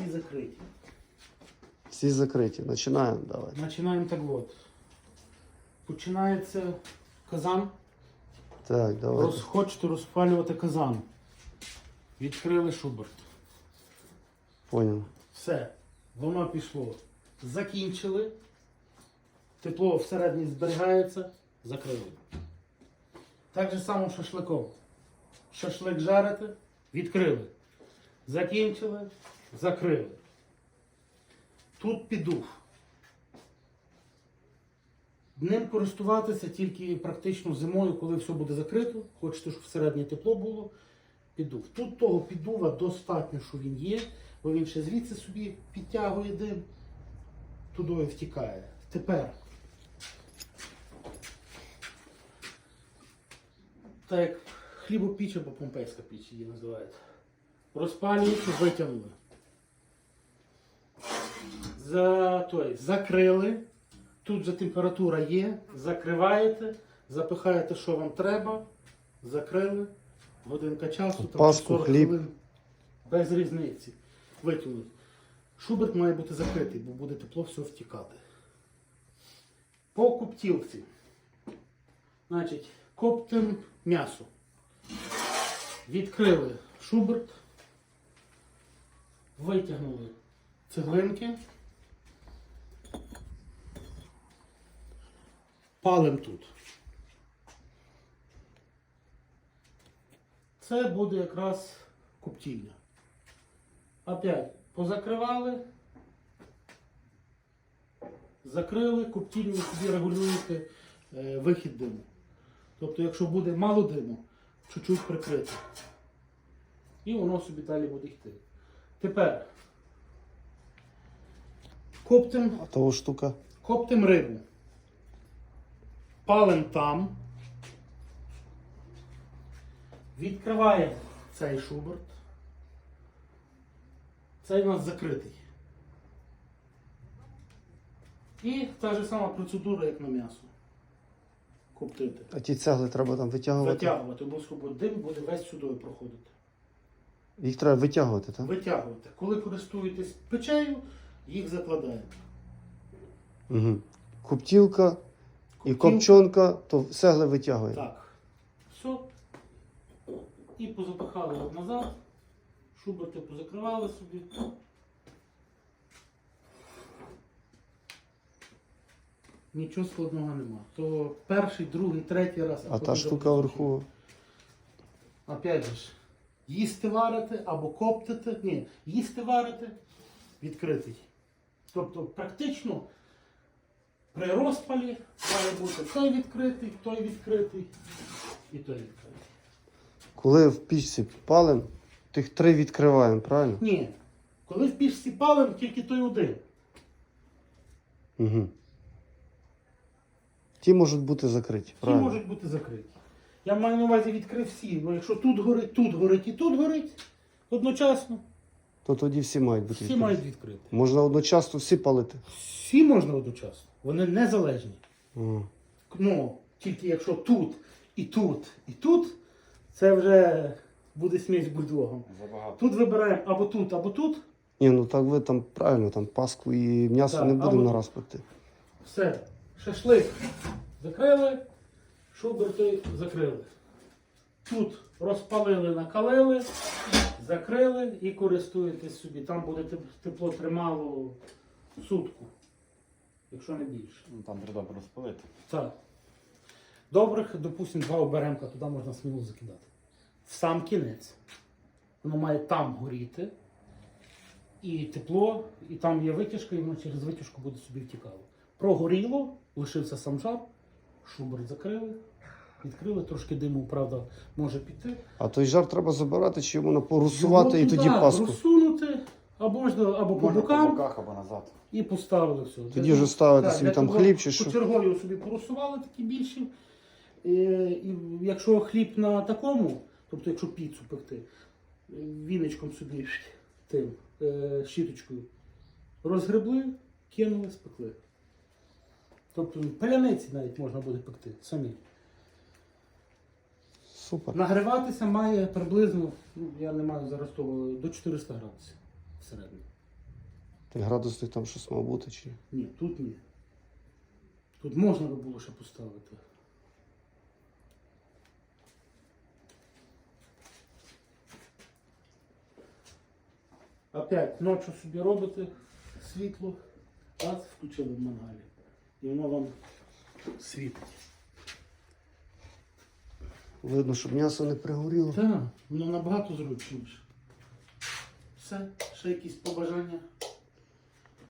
всі закриті. Всі закриті. Починаємо. Давай. Починаємо так от. Починається казан. Так, давай. Роз, хочете розпалювати казан. Відкрили шуберт. Понял. Все, воно пішло. Закінчили. Тепло всередині зберігається, закрили. Так же само шашликом. Шашлик жарите, відкрили. Закінчили, закрили. Тут підув. Ним користуватися тільки практично зимою, коли все буде закрито. Хочете, щоб всередині тепло було. Підув. Тут того піддува достатньо, що він є, бо він ще звідси собі підтягує дим, туди втікає. Тепер. Так як хлібопіч або помпейська піч її називають. Розпалюєте, витягнули. За, той, закрили. Тут же температура є. Закриваєте, запихаєте, що вам треба. Закрили. Годинка часу, там Паску, 40 хліб. хвилин. Без різниці. Витягнуть. Шуберт має бути закритий, бо буде тепло все втікати. По коптілці. Значить, коптим м'ясо. Відкрили шуберт. Витягнули цеглинки. Палим тут. Це буде якраз коптільня. Опять позакривали. Закрили, коптільню собі регулюєте е, вихід диму. Тобто, якщо буде мало диму, чуть-чуть прикрити. І воно собі далі буде йти. Тепер коптим А того штука. Коптим рибу. Палим там. Відкриваємо цей шуберт. Цей у нас закритий. І та ж сама процедура, як на м'ясо. Коптити. А ті цегли треба там витягувати. Витягувати, обов'язково дим буде весь сюди проходити. Їх треба витягувати, так? Витягувати. Коли користуєтесь печею, їх закладаємо. Угу. Коптілка і копчонка, то цегли витягує. Так. Все. І позапихали назад. Шуберти позакривали собі. Нічого складного нема. То перший, другий, третій раз. А та штука вверху. Опять же, ж, їсти варити або коптити. Ні, їсти варити відкритий. Тобто практично при розпалі має бути той відкритий, той відкритий і той відкритий. Коли в пічці палим, тих три відкриваємо, правильно? Ні. Коли в пічці палим, тільки той один. Угу. Ті можуть бути закриті, Ті правильно? можуть бути закриті. Я маю на увазі відкрив всі, бо якщо тут горить, тут горить і тут горить одночасно, То тоді всі мають бути всі відкриті. мають відкрити. Можна одночасно всі палити. Всі можна одночасно. Вони незалежні. Ага. Ну, тільки якщо тут, і тут, і тут, це вже буде смесь з бульдогом. Забагато. Тут вибираємо або тут, або тут. Ні, ну так ви там правильно, там паску і м'ясо Так, не будемо от- на раз пекти. Все. Шашлик закрили, шуберти закрили. Тут розпалили, накалили, закрили і користуєтесь собі. Там буде тепло тримало сутку, якщо не більше. Ну, там треба добре розпалити. Так. Добрих, допустимо, два оберемка туди можна сміло закидати. В сам кінець. Воно має там горіти. І тепло, і там є витяжка, і воно через витяжку буде собі втікало. Прогоріло, лишився сам жар, шубер закрили, відкрили, трошки диму, правда, може піти. А той жар треба забирати, чи йому на порусувати і тоді туди паску. Розсунути, або можна або по Можна по бокам, боках або назад. і поставили все. Тоді вже ставити собі там хліб чи що? Кочергою собі порусували такі більші. І, і якщо хліб на такому, тобто якщо піцу пекти, е, віничком собі тим, е, щіточкою, розгребли, кинули, спекли. Тобто паляниці навіть можна буде пекти самі. Супер. Нагріватися має приблизно, ну, я не маю зараз того, до 400 градусів всередині. Той градусник там щось мав бути чи ні? Ні, тут ні. Тут можна би було ще поставити. Опять ночі собі робите світло, раз включили в мангалі. І воно вам світить. Видно, щоб м'ясо не пригоріло. Так, воно набагато зручніше. Все, ще якісь побажання.